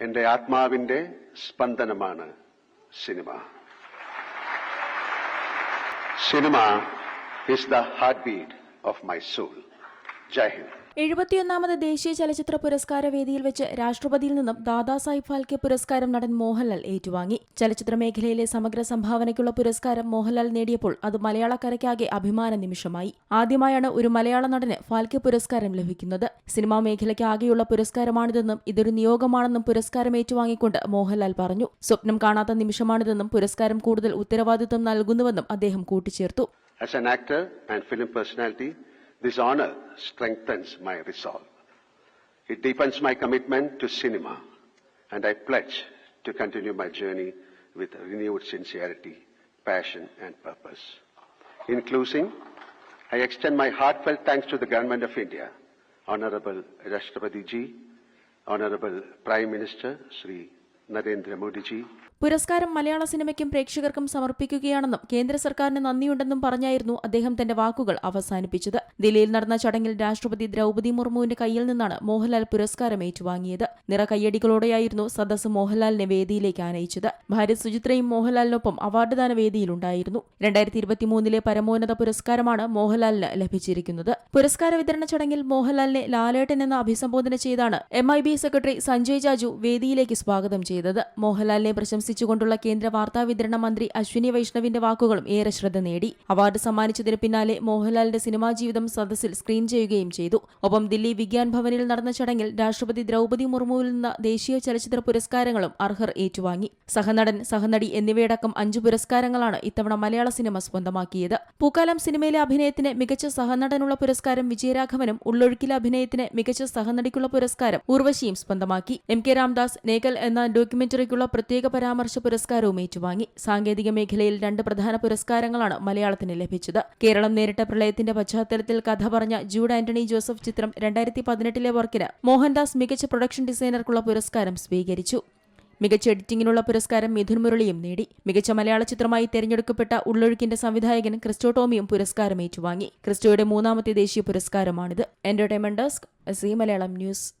എന്റെ ആത്മാവിന്റെ സ്പന്ദനമാണ് cinema cinema is the heartbeat of my soul. എഴുപത്തിയൊന്നാമത് ദേശീയ ചലച്ചിത്ര പുരസ്കാര വേദിയിൽ വെച്ച് രാഷ്ട്രപതിയിൽ നിന്നും ദാദാസാഹിബ് ഫാൽക്കെ പുരസ്കാരം നടൻ മോഹൻലാൽ ഏറ്റുവാങ്ങി. ചലച്ചിത്ര മേഖലയിലെ സമഗ്ര സംഭാവനയ്ക്കുള്ള പുരസ്കാരം മോഹൻലാൽ നേടിയപ്പോൾ അത് മലയാളക്കരയ്ക്കാകെ അഭിമാന നിമിഷമായി. ആദ്യമായാണ് ഒരു മലയാള നടന് ഫാൽക്കെ പുരസ്കാരം ലഭിക്കുന്നത്. സിനിമാ മേഖലയ്ക്ക് ആകെയുള്ള പുരസ്കാരമാണിതെന്നും ഇതൊരു നിയോഗമാണെന്നും പുരസ്കാരം ഏറ്റുവാങ്ങിക്കൊണ്ട് മോഹൻലാൽ പറഞ്ഞു. സ്വപ്നം കാണാത്ത നിമിഷമാണിതെന്നും പുരസ്കാരം കൂടുതൽ ഉത്തരവാദിത്വം നൽകുന്നുവെന്നും അദ്ദേഹം കൂട്ടിച്ചേർത്തു. As an actor and film personality, this honor strengthens my resolve. It deepens my commitment to cinema, and I pledge to continue my journey with renewed sincerity, passion, and purpose. In closing, I extend my heartfelt thanks to the Government of India, Honorable Rashtrapati Ji, Honorable Prime Minister Sri Modi പുരസ്കാരം മലയാള സിനിമയ്ക്കും പ്രേക്ഷകർക്കും സമർപ്പിക്കുകയാണെന്നും കേന്ദ്ര സർക്കാരിന് നന്ദിയുണ്ടെന്നും പറഞ്ഞായിരുന്നു അദ്ദേഹം തന്റെ വാക്കുകൾ അവസാനിപ്പിച്ചത്. ദില്ലിയിൽ നടന്ന ചടങ്ങിൽ രാഷ്ട്രപതി ദ്രൗപദി മുർമുവിന്റെ കയ്യിൽ നിന്നാണ് മോഹൻലാൽ പുരസ്കാരം ഏറ്റുവാങ്ങിയത്. നിറ കയ്യടികളോടെയായിരുന്നു സദസ് മോഹൻലാലിനെ വേദിയിലേക്ക് ആനയിച്ചത്. ഭാര്യ സുചിത്രയും മോഹൻലാലിനൊപ്പം അവാർഡ് ദാന വേദിയിലുണ്ടായിരുന്നു. രണ്ടായിരത്തി ഇരുപത്തിമൂന്നിലെ പരമോന്നത പുരസ്കാരമാണ് മോഹൻലാലിന് ലഭിച്ചിരിക്കുന്നത്. പുരസ്കാര വിതരണ ചടങ്ങിൽ മോഹൻലാലിനെ ലാലേട്ടൻ എന്ന അഭിസംബോധന ചെയ്താണ് എം സെക്രട്ടറി സഞ്ജയ് ജാജു വേദിയിലേക്ക് സ്വാഗതം ചെയ്തത്. മോഹൻലാലിനെ പ്രശംസിച്ചുകൊണ്ടുള്ള കേന്ദ്ര വാർത്താ വിതരണ മന്ത്രി അശ്വിനി വൈഷ്ണവിന്റെ വാക്കുകളും ഏറെ ശ്രദ്ധ നേടി. അവാർഡ് സമ്മാനിച്ചതിന് പിന്നാലെ മോഹൻലാലിന്റെ സിനിമാ ജീവിതം സദസ്സിൽ സ്ക്രീൻ ചെയ്യുകയും ചെയ്തു. ഒപ്പം ദില്ലി വിജ്ഞാൻ ഭവനിൽ നടന്ന ചടങ്ങിൽ രാഷ്ട്രപതി ദ്രൗപദി മുർമുവിൽ നിന്ന് ദേശീയ ചലച്ചിത്ര പുരസ്കാരങ്ങളും അർഹർ ഏറ്റുവാങ്ങി. സഹനടൻ സഹനടി എന്നിവയടക്കം അഞ്ചു പുരസ്കാരങ്ങളാണ് ഇത്തവണ മലയാള സിനിമ സ്വന്തമാക്കിയത്. പൂക്കാലം സിനിമയിലെ അഭിനയത്തിന് മികച്ച സഹനടനുള്ള പുരസ്കാരം വിജയരാഘവനും ഉള്ളൊഴുക്കിലെ അഭിനയത്തിന് മികച്ച സഹനടിക്കുള്ള പുരസ്കാരം ഉർവശിയും സ്വന്തമാക്കി. എം കെ രാംദാസ് നേകൽ എന്ന ഡോക്യുമെന്ററിക്കുള്ള പ്രത്യേക പരാമർശ പുരസ്കാരവും ഏറ്റുവാങ്ങി. സാങ്കേതിക മേഖലയിൽ രണ്ട് പ്രധാന പുരസ്കാരങ്ങളാണ് മലയാളത്തിന് ലഭിച്ചത്. കേരളം നേരിട്ട പ്രളയത്തിന്റെ പശ്ചാത്തലത്തിൽ കഥ പറഞ്ഞ ജൂഡ് ആന്റണി ജോസഫ് ചിത്രം രണ്ടായിരത്തി പതിനെട്ടിലെ വർക്കിന് മോഹൻദാസ് മികച്ച പ്രൊഡക്ഷൻ ഡിസൈനർക്കുള്ള പുരസ്കാരം സ്വീകരിച്ചു. മികച്ച എഡിറ്റിംഗിനുള്ള പുരസ്കാരം മിഥുൻ മുരളിയും നേടി. മികച്ച മലയാള ചിത്രമായി തെരഞ്ഞെടുക്കപ്പെട്ട ഉള്ളൊഴുക്കിന്റെ സംവിധായകൻ ക്രിസ്റ്റോ ടോമിയും പുരസ്കാരം ഏറ്റുവാങ്ങി. ക്രിസ്റ്റോയുടെ മൂന്നാമത്തെ ദേശീയ പുരസ്കാരമാണിത്. Entertainment desk Zee Malayalam news.